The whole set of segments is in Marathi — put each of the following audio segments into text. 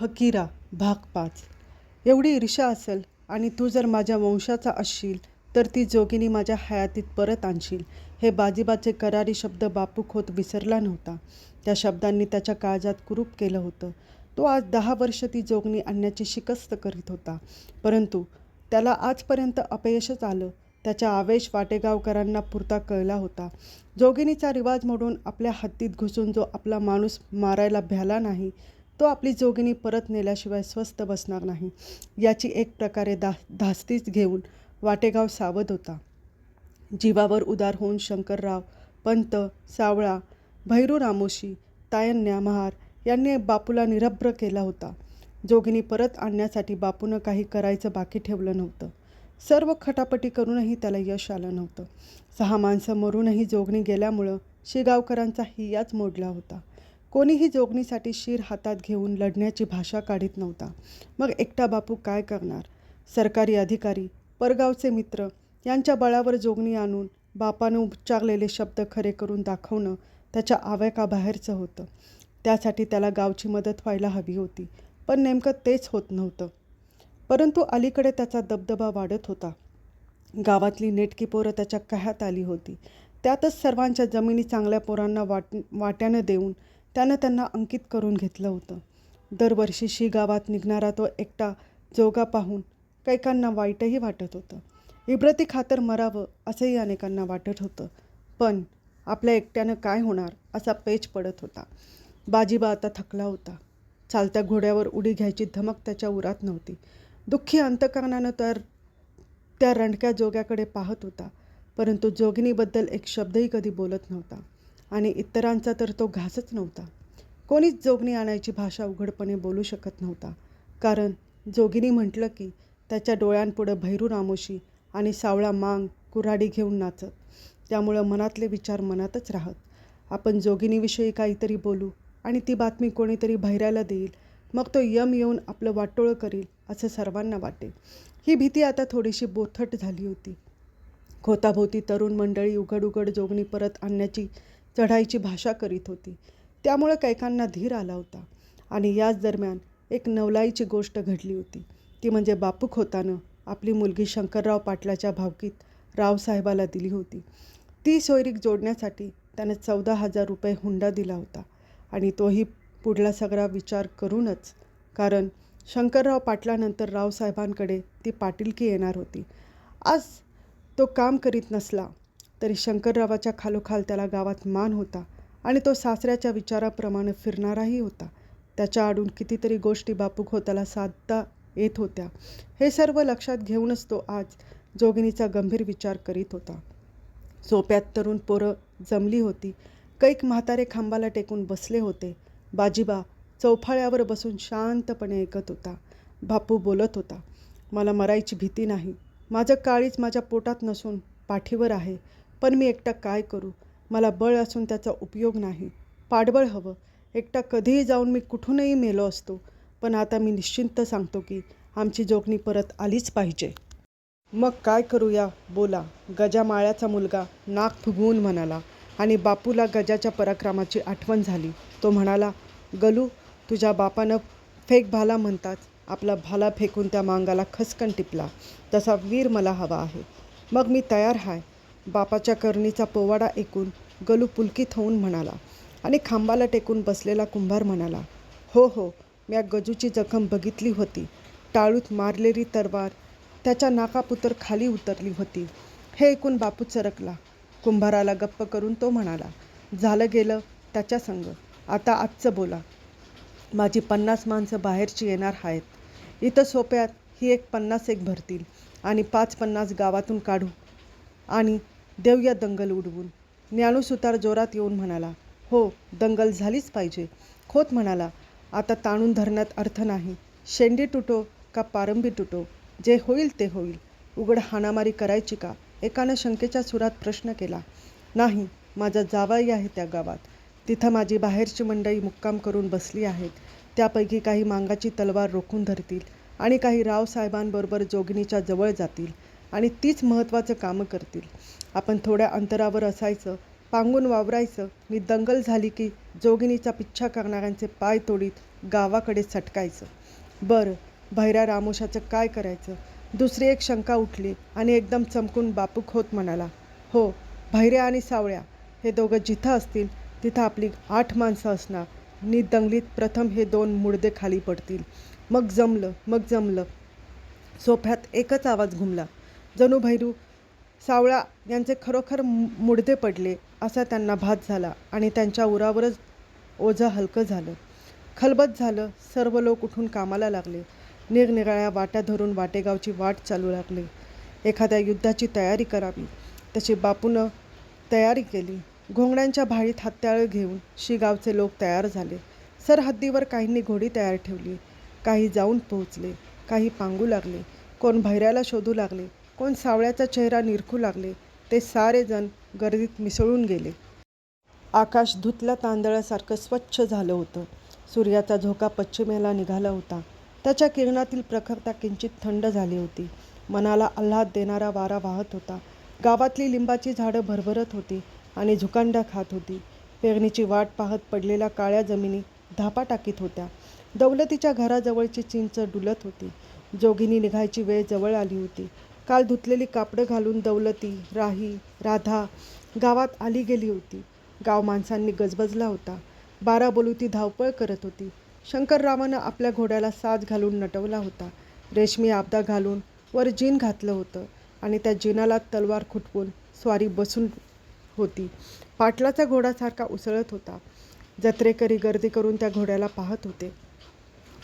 फकीरा भाग पाच. एवढी ईर्षा असेल आणि तू जर माझ्या वंशाचा असशील तर ती जोगिनी माझ्या हयातीत परत आणशील. हे बाजीबाचे करारी शब्द बापू खोत विसरला नव्हता. त्या शब्दांनी त्याच्या काळजात कुरूप केलं होतं. तो आज दहा वर्ष ती जोगणी आणण्याची शिकस्त करीत होता. परंतु त्याला आजपर्यंत अपयशच आलं. त्याचा आवेश वाटेगावकरांना पुरता कळला होता. जोगिनीचा रिवाज मोडून आपल्या हत्तीत घुसून जो आपला माणूस मारायला भ्याला नाही तो आपली जोगिनी परत नेल्याशिवाय स्वस्थ बसणार नाही. याची एक प्रकारे दा धास्तीच घेऊन वाटेगाव सावध होता. जीवावर उदार होऊन शंकरराव पंत सावळा भैरू रामोशी तायन्या महार यांनी बापूला निरभ्र केला होता. जोगिनी परत आणण्यासाठी बापूनं काही करायचं बाकी ठेवलं नव्हतं. सर्व खटापटी करूनही त्याला यश आलं नव्हतं. सहा माणसं मरूनही जोगणी गेल्यामुळं शेगावकरांचा हियाच मोडला होता. कोणीही जोगणीसाठी शिर हातात घेऊन लढण्याची भाषा काढीत नव्हता. मग एकटा बापू काय करणार? सरकारी अधिकारी परगावचे मित्र यांच्या बळावर जोगणी आणून बापानं उच्चारलेले शब्द खरे करून दाखवणं त्याच्या आवेकाबाहेरचं होतं. त्यासाठी त्याला गावची मदत व्हायला हवी होती पण नेमकं तेच होत नव्हतं. परंतु अलीकडे त्याचा दबदबा वाढत होता. गावातली नेटकी पोरं त्याच्या कह्यात आली होती. त्यातच सर्वांच्या जमिनी चांगल्या पोरांना वाट वाट्यानं देऊन त्यानं त्यांना अंकित करून घेतलं होतं. दरवर्षी शी गावात निघणारा तो एकटा जोगा पाहून कैकांना वाईटही वाटत होतं. इब्रती खातर मरावं असंही अनेकांना वाटत होतं. पण आपल्या एकट्यानं काय होणार असा पेच पडत होता. बाजीबा आता थकला होता. चालत्या घोड्यावर उडी घ्यायची धमक त्याच्या उरात नव्हती. दुःखी अंतकरणानं तर त्या रणक्या जोग्याकडे पाहत होता. परंतु जोगिनीबद्दल एक शब्दही कधी बोलत नव्हता. आणि इतरांचा तर तो घासच नव्हता. कोणीच जोगणी आणायची भाषा उघडपणे बोलू शकत नव्हता. कारण जोगिनी म्हटलं की त्याच्या डोळ्यांपुढं भैरू रामोशी आणि सावळा मांग कुऱ्हाडी घेऊन नाचत. त्यामुळं मनातले विचार मनातच राहत. आपण जोगिनीविषयी काहीतरी बोलू आणि ती बातमी कोणीतरी भैरायला देईल. मग तो यम येऊन आपलं वाटोळं करील असं सर्वांना वाटेल ही भीती आता थोडीशी बोथट झाली होती. खोताभोवती तरुण मंडळी उघड उघड जोगणी परत आणण्याची चढाईची भाषा करीत होती. त्यामुळं कैकांना धीर आला होता आणि याच दरम्यान एक नवलाईची गोष्ट घडली होती. ती म्हणजे बापूक होतानं आपली मुलगी शंकरराव पाटलाच्या भावकीत रावसाहेबाला दिली होती. ती सोयरीक जोडण्यासाठी त्याने चौदा हजार रुपये हुंडा दिला होता आणि तोही पुढला सगळा विचार करूनच कारण शंकरराव पाटलानंतर रावसाहेबांकडे ती पाटीलकी येणार होती. आज तो काम करीत नसला तरी शंकररावाच्या खालोखाल त्याला गावात मान होता आणि तो सासऱ्याच्या विचाराप्रमाणे फिरणाराही होता. त्याच्या आडून कितीतरी गोष्टी बापूक होताला साधता येत होत्या. हे सर्व लक्षात घेऊनच तो आज जोगिनीचा गंभीर विचार करीत होता. सोप्यात तरुण पोरं जमली होती. कैक म्हातारे खांबाला टेकून बसले होते. बाजीबा चौफाळ्यावर बसून शांतपणे ऐकत होता. बापू बोलत होता मला मरायची भीती नाही. माझं काळीच माझ्या पोटात नसून पाठीवर आहे. पण मी एकटा काय करू? मला बळ असून त्याचा उपयोग नाही. पाठबळ हवं. एकटा कधीही जाऊन मी कुठूनही मेलो असतो. पण आता मी निश्चिंत सांगतो की आमची जोखणी परत आलीच पाहिजे. मग काय करूया? बोला. गजा माळ्याचा मुलगा नाक फुगवून म्हणाला आणि बापूला गजाच्या पराक्रमाची आठवण झाली. तो म्हणाला गलू तुझ्या बापानं फेक भाला म्हणतात. आपला भाला फेकून त्या मांगाला खसकन टिपला. तसा वीर मला हवा आहे. मग मी तयार आहे बापाच्या करणीचा पोवाडा ऐकून गलू पुलकित होऊन म्हणाला आणि खांबाला टेकून बसलेला कुंभार म्हणाला हो हो म्या गजूची जखम बघितली होती. टाळूत मारलेली तरवार त्याच्या नाकापुतर खाली उतरली होती. हे ऐकून बापू चरकला. कुंभाराला गप्प करून तो म्हणाला झालं गेलं त्याच्या संग. आता आजचं बोला. माझी पन्नास माणसं बाहेरची येणार आहेत. इथं सोप्यात ही एक पन्नास एक भरतील आणि पाच पन्नास गावातून काढू. आणि देऊया दंगल उडवून. ज्ञानूसुतार जोरात येऊन म्हणाला हो दंगल झालीच पाहिजे. खोत म्हणाला आता ताणून धरण्यात अर्थ नाही. शेंडी तुटो का पारंबी तुटो? जे होईल ते होईल. उघड हाणामारी करायची का? एकानं शंकेच्या सुरात प्रश्न केला नाही माझा जावाई आहे त्या गावात. तिथं माझी बाहेरची मंडळी मुक्काम करून बसली आहेत. त्यापैकी काही मांगाची तलवार रोखून धरतील आणि काही रावसाहेबांबरोबर जोगिनीच्या जवळ जातील. आणि तीच महत्त्वाचं कामं करतील. आपण थोड्या अंतरावर असायचं पांगून वावरायचं मी दंगल झाली की जोगिनीचा पिच्छा करणाऱ्यांचे पाय तोडीत गावाकडे सटकायचं. बरं भैरा रामोशाचं काय करायचं? दुसरी एक शंका उठली आणि एकदम चमकून बापूक होत म्हणाला हो भैऱ्या आणि सावळ्या हे दोघं जिथं असतील तिथं आपली आठ माणसं असणार. नि दंगलीत प्रथम हे दोन मुडदे खाली पडतील. मग जमलं मग जमलं. सोफ्यात एकच आवाज घुमला जणू भैरू सावळा यांचे खरोखर मु- मुडदे पडले असा त्यांना भात झाला आणि त्यांच्या उरावरच ओझं हलकं झालं. खलबत झालं सर्व लोक उठून कामाला लागले. निरनिराळ्या वाट्या धरून वाटेगावची वाट चालू लागली. एखाद्या युद्धाची तयारी करावी तशी बापूनं तयारी केली. घोंगड्यांच्या भाळीत हत्याळ घेऊन शिगावचे लोक तयार झाले. सरहद्दीवर काहींनी घोडी तयार ठेवली. काही जाऊन पोहोचले काही पांगू लागले. कोण भैऱ्याला शोधू लागले कोण सावळ्याचा चेहरा निरखू लागले ते सारेजण गर्दीत मिसळून गेले. आकाश धुतल्या तांदळासारखं स्वच्छ झालं होतं. सूर्याचा झोका पश्चिमेला निघाला होता. त्याच्या किरणातील प्रखरता किंचित थंड झाली होती. मनाला आल्हाद देणारा वारा वाहत होता. गावातली लिंबाची झाडं भरभरत होती आणि झुकांडा खात होती. पेरणीची वाट पाहत पडलेल्या काळ्या जमिनी धापा टाकीत होत्या. दौलतीच्या घराजवळची चिंच डुलत होती. जोगिनी निघायची वेळ जवळ आली होती. काल धुतलेली कापडं घालून दौलती राही राधा गावात आली गेली होती. गाव माणसांनी गजबजला होता. बारा बोलूती धावपळ करत होती. शंकररावानं आपल्या घोड्याला साज घालून नटवला होता. रेशमी आपदा घालून वर जीन घातलं होतं आणि त्या जिनाला तलवार खुटवून स्वारी बसून होती. पाटलाचा घोडासारखा उसळत होता. जत्रेकरी गर्दी करून त्या घोड्याला पाहत होते.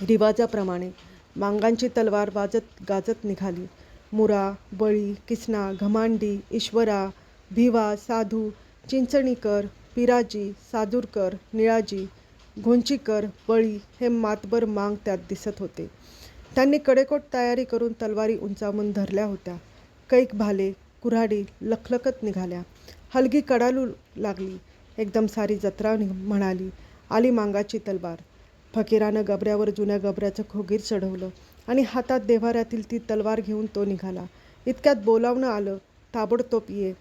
रिवाजाप्रमाणे मांगांची तलवार वाजत गाजत निघाली. मुरा बळी किसना घमांडी ईश्वरा भिवा साधू चिंचणीकर पिराजी सादूरकर निळाजी घोंचीकर बळी हे मातबर मांग त्यात दिसत होते. त्यांनी कडेकोट तयारी करून तलवारी उंचावून धरल्या होत्या. कैक भाले कुऱ्हाडी लखलखत निघाल्या. हलगी कडालू लागली. एकदम सारी जत्रा म्हणाली आली मांगाची तलवार. फकीरानं गबऱ्यावर जुन्या गबऱ्याचं खोगीर चढवलं. आणि हातात देव्हाऱ्यातील ती तलवार घेऊन तो निघाला. इतक्यात बोलावणं आलं ताबडतोब ये.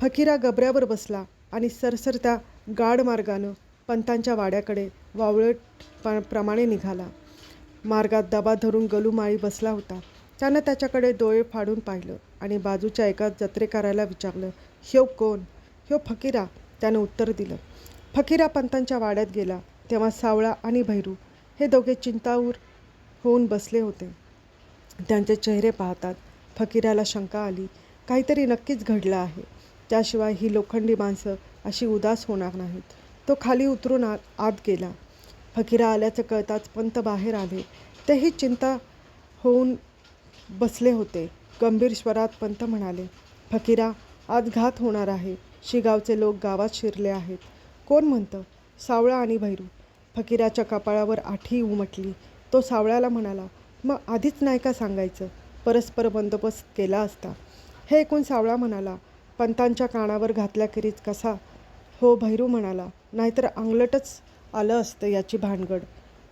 फकीरा गबऱ्यावर बसला आणि सरसरत्या गाड मार्गानं पंतांच्या वाड्याकडे वावळट प- प्रमाणे निघाला. मार्गात दबा धरून गलुमाळी बसला होता. त्यानं त्याच्याकडे डोळे फाडून पाहिलं आणि बाजूच्या एका जत्रेकाराला विचारलं ह्यो कोण? ह्यो फकीरा? त्यानं उत्तर दिलं फकीरा पंतांच्या वाड्यात गेला. तेव्हा सावळा आणि भैरू. हे दोघे चिंताऊर होऊन बसले होते. त्यांचे चेहरे पाहतात. फकीराला शंका आली काहीतरी नक्कीच घडलं आहे. त्याशिवाय ही लोखंडी माणसं अशी उदास होणार नाहीत. तो खाली उतरून आत आत गेला. फकीरा आल्याचं कळताच पंत बाहेर आले. तेही चिंता होऊन बसले होते. गंभीर स्वरात पंत म्हणाले फकीरा आज घात होणार आहे. शिगावचे लोक गावात शिरले आहेत. कोण म्हणतं? सावळा आणि भैरू. फकीराच्या कपाळावर आठी उमटली. तो सावळ्याला म्हणाला मग आधीच नाही का सांगायचं? परस्पर बंदोबस्त केला असता. हे ऐकून सावळा म्हणाला पंतांच्या कानावर घातल्याखेरीज कसा? हो भैरू म्हणाला नाहीतर अंगलटच आलं असतं याची भानगड.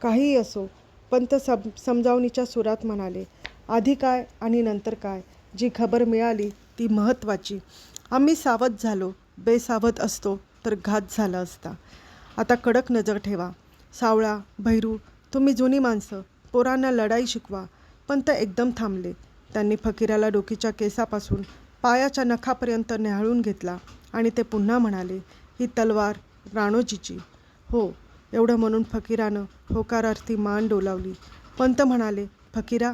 काहीही असो. पंत सम समजावणीच्या सुरात म्हणाले आधी काय आणि नंतर काय? जी खबर मिळाली ती महत्त्वाची. आम्ही सावध झालो बेसावध असतो तर घात झाला असता. आता कडक नजर ठेवा. सावळा भैरू तुम्ही जुनी माणसं पोरांना लढाई शिकवा. पंत एकदम थांबले त्यांनी फकीराला डोकीच्या केसापासून पायाच्या नखापर्यंत न्याहाळून घेतला आणि ते पुन्हा म्हणाले ही तलवार राणोजीची. हो एवढं म्हणून फकीरानं होकारार्थी मान डोलावली. पंत म्हणाले फकीरा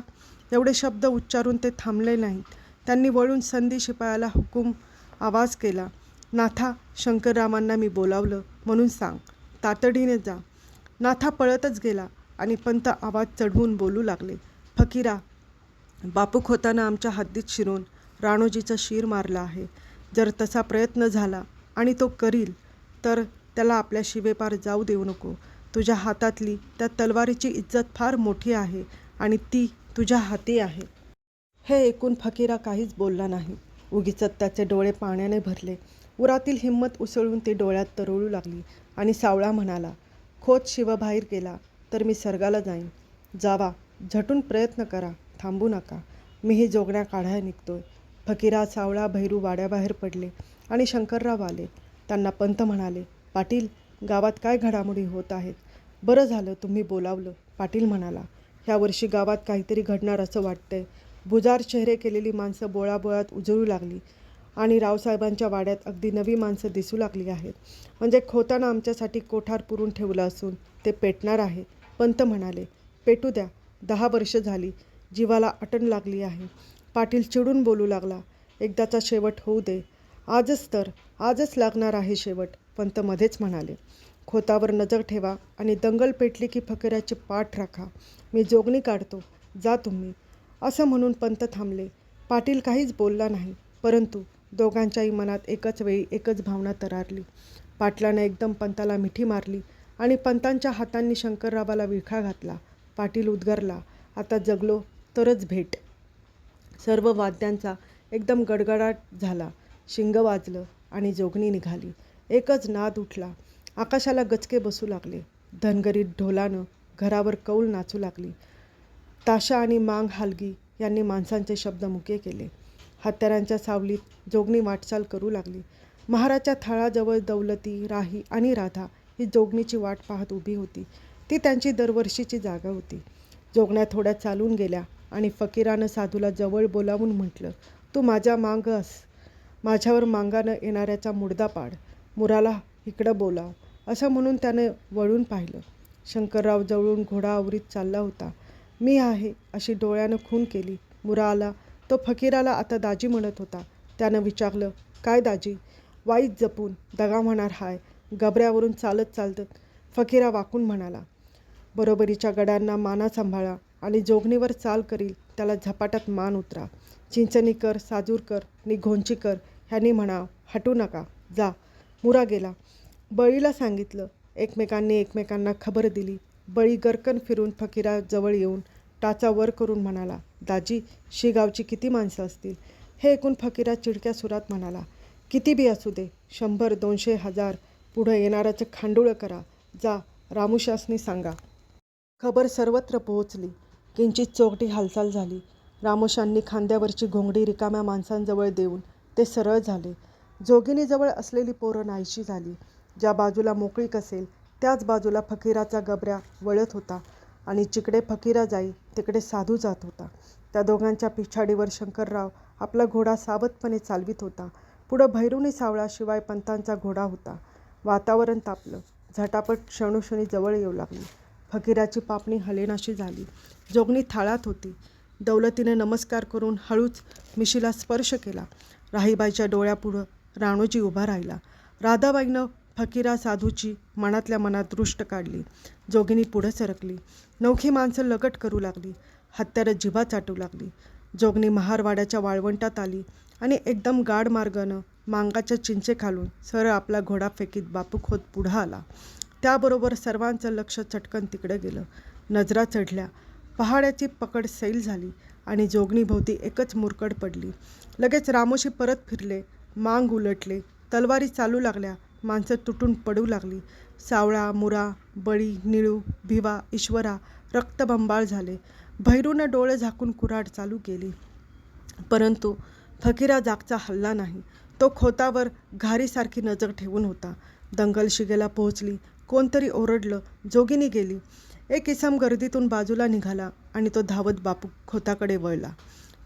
एवढे शब्द उच्चारून ते थांबले नाहीत. त्यांनी वळून संधी शिपायाला हुकूम आवाज केला. नाथा शंकररामांना मी बोलावलं म्हणून सांग. तातडीने जा. नाथा पळतच गेला. आणि पंत आवाज चढवून बोलू लागले. फकीरा बापू खोताना आमच्या हद्दीत शिरून राणोजीचं शिर मारलं आहे. जर तसा प्रयत्न झाला आणि तो करील तर त्याला आपल्या शिवेपार जाऊ देऊ नको. तुझ्या हातातली त्या तलवारीची इज्जत फार मोठी आहे आणि ती तुझ्या हाती आहे. हे ऐकून फकीरा काहीच बोलला नाही. उगीच त्याचे डोळे पाण्याने भरले. उरातील हिंमत उसळून ती डोळ्यात तरळू लागली आणि सावळा म्हणाला खोत शिवबाहेर गेला. तर मी स्वर्गाला जाईन. जावा झटून प्रयत्न करा थांबू नका. मीही जोगण्या काढाय निघतोय. फकीरा सावळा भैरू वाड्याबाहेर पडले आणि शंकरराव आले. त्यांना पंत म्हणाले पाटील गावात काय घडामोडी होत आहेत? बरं झालं तुम्ही बोलावलं पाटील म्हणाला. ह्या वर्षी गावात काहीतरी घडणार असं वाटतंय. बुजार चेहरे केलेली माणसं बोळाबोळात उजळू लागली आणि रावसाहेबांच्या वाड्यात अगदी नवी माणसं दिसू लागली आहेत. म्हणजे खोतानं आमच्यासाठी कोठार पुरून ठेवलं असून ते पेटणार आहे. पंत म्हणाले पेटू द्या दहा वर्ष झाली जीवाला अटण लागली आहे. पाटील चिडून बोलू लागला एकदाचा शेवट होऊ दे. आजच तर आजच लागणार आहे शेवट पंत मध्येच म्हणाले. खोतावर नजर ठेवा आणि दंगल पेटली की फकीराची पाठ राखा. मी जोगणी काढतो. जा तुम्ही. असं म्हणून पंत थांबले. पाटील काहीच बोलला नाही परंतु दोघांच्याही मनात एकच वेळी एकच भावना तरारली. पाटलानं एकदम पंताला मिठी मारली. आणि पंतांच्या हातांनी शंकररावाला विळखा घातला पाटील उद्गारला आता जगलो तरच भेट. सर्व वाद्यांचा एकदम गडगडाट झाला. शिंग वाजलं आणि जोगणी निघाली. एकच नाद उठला. आकाशाला गचके बसू लागले. धनगरीत ढोलानं घरावर कौल नाचू लागली. ताशा आणि मांग हालगी यांनी माणसांचे शब्द मुके केले. हत्यारांच्या सावलीत जोगणी वाटचाल करू लागली. महाराजच्या थाळाजवळ दौलती राही आणि राधा ही जोगणीची वाट पाहत उभी होती. ती त्यांची दरवर्षीची जागा होती. जोगण्या थोड्या चालून गेल्या आणि फकीरानं साधूला जवळ बोलावून म्हटलं तू माझ्या मांग अस. माझ्यावर मांगानं येणाऱ्याचा मुडदा पाड. मुराला इकडं बोलाव. असं म्हणून त्यानं वळून पाहिलं. शंकरराव जवळून घोडा आवरीत चालला होता. मी आहे अशी डोळ्यानं खून केली. मुरा आला. तो फकीराला आता दाजी म्हणत होता. त्यानं विचारलं काय दाजी? वाईट जपून दगा म्हणणार हाय. गबऱ्यावरून चालत चालत फकीरा वाकून म्हणाला बरोबरीच्या गड्यांना माना सांभाळा आणि जोगणीवर चाल करील त्याला झपाट्यात मान उतरा. चिंचणीकर साजूरकर नि घोंचीकर ह्यांनी म्हणा हटू नका जा. मुरा गेला. बळीला सांगितलं एकमेकांनी एकमेकांना खबर दिली. बळी गरकन फिरून फकीराजवळ येऊन टाचा वर करून म्हणाला दाजी शिगावची किती माणसं असतील? हे ऐकून फकीरा चिडक्या सुरात म्हणाला किती बी असू दे शंभर दोनशे हजार पुढं येणाऱ्याचं खांडोळं करा. जा रामूशासनी सांगा. खबर सर्वत्र पोहोचली. किंचित चोकटी हालचाल झाली. रामोशांनी खांद्यावरची घोंगडी रिकाम्या माणसांजवळ देऊन ते सरळ झाले. जोगिनीजवळ असलेली पोरं नाहीशी झाली. ज्या बाजूला मोकळीक असेल त्याच बाजूला फकीराचा गबऱ्या वळत होता आणि जिकडे फकीरा जाई तिकडे साधू जात होता. त्या दोघांच्या पिछाडीवर शंकरराव आपला घोडा सावधपणे चालवित होता. पुढं भैरूनी सावळाशिवाय पंतांचा घोडा होता. वातावरण तापलं. झटापट क्षणोक्षणी जवळ येऊ लागली. फकीराची पापणी हलेनाशी झाली. जोगणी थाळात होती. दौलतीने नमस्कार करून हळूच मिशीला स्पर्श केला. राहीबाईच्या डोळ्यापुढं राणोजी उभा राहिला. राधाबाईनं फकीरा साधूची मनातल्या मनात दृष्ट काढली. जोगिनी पुढं सरकली. नवखी माणसं लगट करू लागली. हत्यारं जिभा चाटू लागली. जोगणी महारवाड्याच्या वाळवंटात आली आणि एकदम गाड मार्गानं मांगाच्या चिंचे खालून सरळ आपला घोडा फेकीत बापू होत पुढं आला. त्याबरोबर सर्वांचं लक्ष चटकन तिकडं गेलं. नजरा चढल्या. पहाड्याची पकड सैल झाली आणि जोगणीभोवती एकच मुरकड पडली. लगेच रामोशी परत फिरले. मांग उलटले. तलवारी चालू लागल्या. माणसं तुटून पडू लागली. सावळा मुरा बळी निळू भिवा ईश्वरा रक्तबंबाळ झाले. भैरूनं डोळे झाकून कुऱ्हाड चालू केली. परंतु फकीरा जागचा हल्ला नाही. तो खोतावर घारीसारखी नजर ठेवून होता. दंगल शिगेला पोहोचली. कोणतरी ओरडलं. जोगिनी गेली. एक इसम गर्दीतून बाजूला निघाला आणि तो धावत बापू खोताकडे वळला.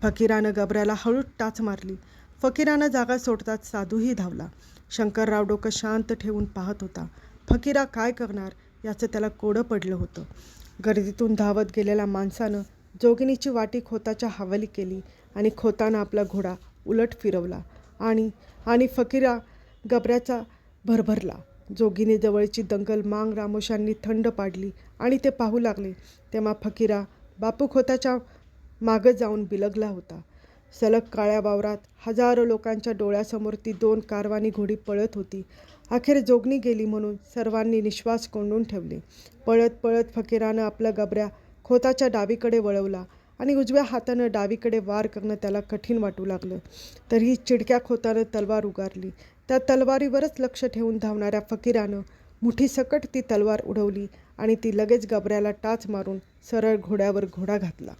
फकीरानं गबऱ्याला हळूच टाच मारली. फकीरानं जागा सोडताच साधूही धावला. शंकरराव डोकं शांत ठेवून पाहत होता. फकीरा काय करणार? याचं त्याला कोडं पडलं होतं. गर्दीतून धावत गेलेल्या माणसानं जोगिनीची वाटी खोताच्या हवाली केली आणि खोतानं आपला घोडा उलट फिरवला. आणि आणि फकीरा गबऱ्याचा भरभरला. जोगीने जवळची दंगल मांग रामोशांनी थंड पाडली आणि ते पाहू लागले. तेव्हा फकीरा बापू खोताच्या मागं जाऊन बिलगला होता. सलग काळ्या वावरात हजारो लोकांच्या डोळ्यासमोर ती दोन कारवानी घोडी पळत होती. अखेर जोगणी गेली म्हणून सर्वांनी निश्वास कोंडून ठेवले. पळत पळत फकीरानं आपला गबऱ्या खोताच्या डावीकडे वळवला. आणि उजव्या हातानं डावीकडे वार करणं त्याला कठीण वाटू लागलं. तरीही चिडक्या खोतानं तलवार उगारली. त्या तलवारीवरच लक्ष ठेवून धावणाऱ्या फकीरानं मुठीसकट ती तलवार उडवली आणि ती लगेच गबऱ्याला टाच मारून सरळ घोड्यावर घोडा घातला.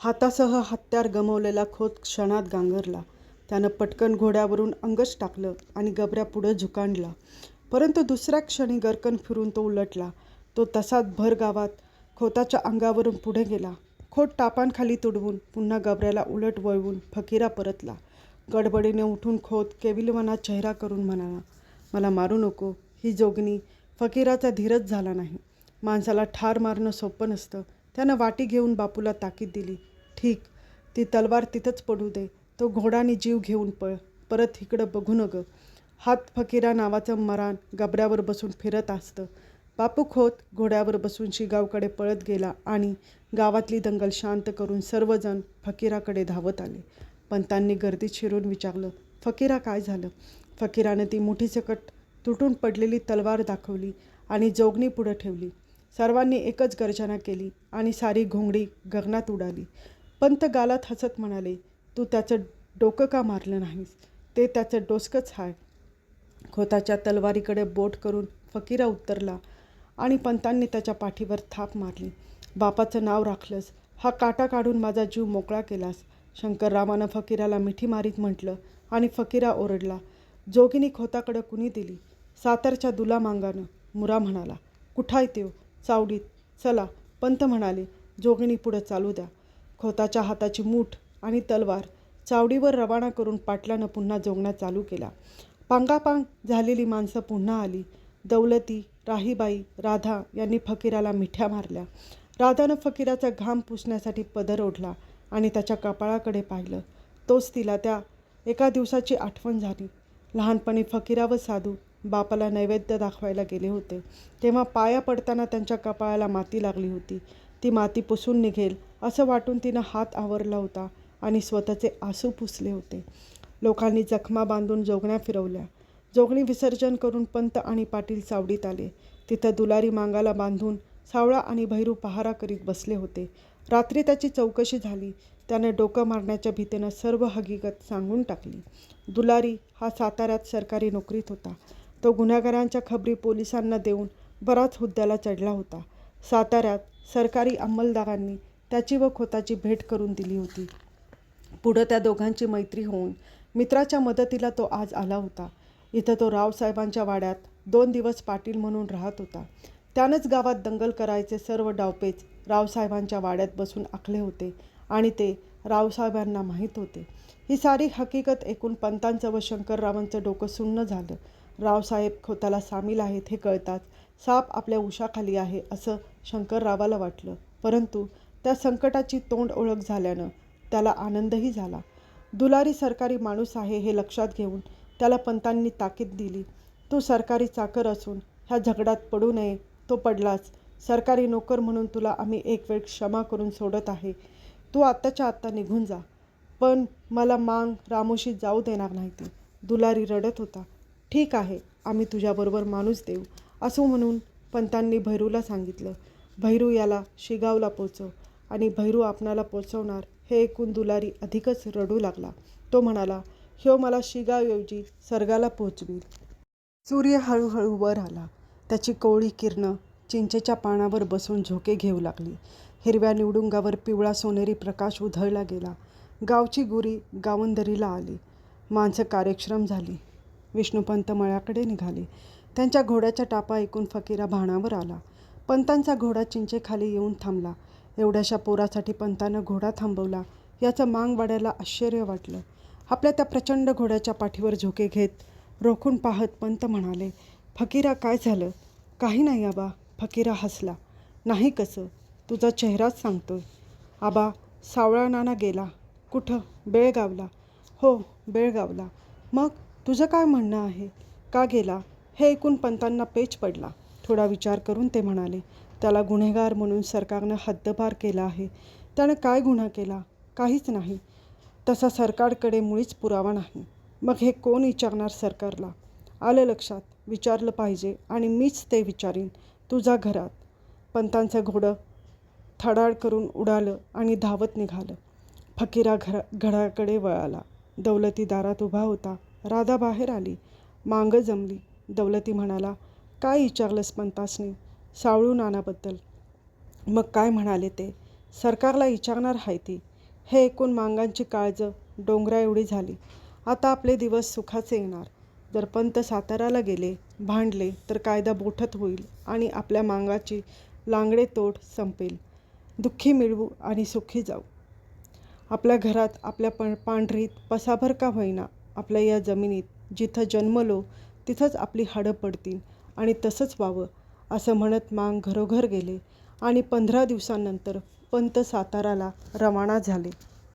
हातासह हत्यार गमावलेला खोत क्षणात गांगरला. त्यानं पटकन घोड्यावरून अंगच टाकलं आणि गबऱ्या पुढं झुकांडला. परंतु दुसऱ्या क्षणी गरकन फिरून तो उलटला. तो तसाच भर गावात खोताच्या अंगावरून पुढे गेला. खोट टापांखाली तुडवून पुन्हा गबऱ्याला उलट वळवून फकीरा परतला. गडबडीने उठून खोत केविलवाना चेहरा करून म्हणाला मला मारू नको. ही जोगणी फकीराचा धीरच झाला नाही. माणसाला ठार मारणं सोपं नसतं. त्यानं वाटी घेऊन बापूला ताकीद दिली. ठीक ती तलवार तिथंच पडू दे. तो घोडाने जीव घेऊन पळ. परत इकडं बघू नगं. हात फकीरा नावाचं मरान गबऱ्यावर बसून फिरत असतं. बापू खोत घोड्यावर बसून शिगावकडे पळत गेला आणि गावातली दंगल शांत करून सर्वजण फकीराकडे धावत आले. पण त्यांनी गर्दीत शिरून विचारलं फकीरा काय झालं? फकीरानं ती मुठीसकट तुटून पडलेली तलवार दाखवली आणि जोगणी पुढं ठेवली. सर्वांनी एकच गर्जना केली आणि सारी घोंगडी गगनात उडाली. पंत गालात हसत म्हणाले तू त्याचं डोकं का मारलं नाहीस? ते त्याचं डोसकंच हाय. खोताच्या तलवारीकडे बोट करून फकीरा उतरला आणि पंतांनी त्याच्या पाठीवर थाप मारली. बापाचं नाव राखलंस. हा काटा काढून माझा जीव मोकळा केलास. शंकररामानं फकीराला मिठी मारीत म्हटलं आणि फकीरा ओरडला. जोगिनी खोताकडं कुणी दिली? सातारच्या दुला मांगानं. मुरा म्हणाला कुठाय तेव चावडीत. चला. पंत म्हणाले जोगिनी पुढं चालू द्या. खोताच्या हाताची मूठ आणि तलवार चावडीवर रवाना करून पाटलानं पुन्हा जोगणा चालू केला पांगापांग झालेली माणसं पुन्हा आली. दौलती राहीबाई राधा यांनी फकीराला मिठ्या मारल्या. राधानं फकीराचा घाम पुसण्यासाठी पदर ओढला आणि त्याच्या कपाळाकडे पाहिलं. तोच तिला त्या एका दिवसाची आठवण झाली. लहानपणी फकीरा व साधू बापाला नैवेद्य दाखवायला गेले होते. तेव्हा पाया पडताना त्यांच्या कपाळाला माती लागली होती. ती माती पुसून निघेल असं वाटून तिनं हात आवरला होता आणि स्वतःचे आसू पुसले होते. लोकांनी जखमा बांधून जोगण्या फिरवल्या. जोगणी विसर्जन करून पंत आणि पाटील चावडीत आले. तिथं दुलारी मांगाला बांधून सावळा आणि भैरू पहारा करीत बसले होते. रात्री त्याची चौकशी झाली. त्याने डोकं मारण्याच्या भीतीनं सर्व हकीकत सांगून टाकली. दुलारी हा साताऱ्यात सरकारी नोकरीत होता. तो गुन्हेगारांच्या खबरी पोलिसांना देऊन बराच हुद्द्याला चढला होता. साताऱ्यात सरकारी अंमलदारांनी त्याची व खोताची भेट करून दिली होती. पुढं त्या दोघांची मैत्री होऊन मित्राच्या मदतीला तो आज आला होता. इथं तो रावसाहेबांच्या वाड्यात दोन दिवस पाटील म्हणून राहत होता. त्यानंच गावात दंगल करायचे सर्व डावपेच रावसाहेबांच्या वाड्यात बसून आखले होते आणि ते रावसाहेबांना माहीत होते. ही सारी हकीकत ऐकून पंतांचं व शंकररावांचं डोकं सुन्न झालं. रावसाहेब खोताला सामील आहेत हे कळताच साप आपल्या उशाखाली आहे असं शंकररावाला वाटलं. परंतु त्या संकटाची तोंड ओळख झाल्यानं त्याला आनंदही झाला. दुलारी सरकारी माणूस आहे हे लक्षात घेऊन त्याला पंतांनी ताकीद दिली. तू सरकारी चाकर असून ह्या झगडात पडू नये तो पडलाच. सरकारी नोकर म्हणून तुला आम्ही एक वेळ क्षमा करून सोडत आहे. तू आत्ताच्या आत्ता निघून जा. पण मला मांग रामोशी जाऊ देणार नाही ती. दुलारी रडत होता. ठीक आहे आम्ही तुझ्याबरोबर माणूस देऊ असं म्हणून पंतांनी भैरूला सांगितलं. भैरू याला शिगावला पोचव आणि भैरू आपणाला पोचवणार हे ऐकून दुलारी अधिकच रडू लागला. तो म्हणाला ह्यो मला शिगावऐवजी स्वर्गाला पोचवी सूर्य हळूहळू वर आला. त्याची कोवळी किरणं चिंचेच्या पानावर बसून झोके घेऊ लागली. हिरव्या निवडुंगावर पिवळा सोनेरी प्रकाश उधळला गेला. गावची गुरी गावंदरीला आली. माणसं कार्यक्षम झाली. विष्णुपंत मळ्याकडे निघाले. त्यांच्या घोड्याच्या टापा ऐकून फकीरा भाणावर आला. पंतांचा घोडा चिंचेखाली येऊन थांबला. एवढ्याशा पोरासाठी पंतानं घोडा थांबवला याचं मांगवाड्याला आश्चर्य वाटलं. आपल्या त्या प्रचंड घोड्याच्या पाठीवर झोके घेत रोखून पाहत पंत म्हणाले फकीरा काय झालं? काही नाही आबा फकीरा हसला. नाही कसं? तुझा चेहराच सांगतोय. आबा सावळा नाना गेला. कुठं? बेळगावला. हो बेळगावला. मग तुझं काय म्हणणं आहे? का गेला? हे ऐकून पंतांना पेच पडला. थोडा विचार करून ते म्हणाले त्याला गुन्हेगार म्हणून सरकारनं हद्दपार केला आहे. त्यानं काय गुन्हा केला? काहीच नाही. तसा सरकारकडे मुळीच पुरावा नाही. मग हे कोण विचारणार सरकारला? आलं लक्षात. विचारलं पाहिजे आणि मीच ते विचारीन. तुझ्या घरात. पंतांचं घोडं थडाड करून उडालं आणि धावत निघालं. फकीरा घरा घराकडे वळाला. दौलती दारात उभा होता. राधा बाहेर आली. मांगं जमली. दौलती म्हणाला काय विचारलंस पंतासनी? सावळू नानाबद्दल. मग काय म्हणाले ते? सरकारला विचारणार आहे ती. हे ऐकून मांगांची काळजं डोंगरा एवढी झाली. आता आपले दिवस सुखाचे येणार. जर पंत साताराला गेले भांडले तर कायदा बोठत होईल आणि आपल्या मांगाची लांगडे तोड संपेल. दुःखी मिळवू आणि सुखी जाऊ. आपल्या घरात आपल्या पण पांढरीत पसाभर का होईना आपल्या या जमिनीत जिथं जन्मलो तिथंच आपली हाडं पडतील आणि तसंच व्हावं असं म्हणत मांग घरोघर गेले आणि पंधरा दिवसांनंतर पंत साताराला रवाना झाले.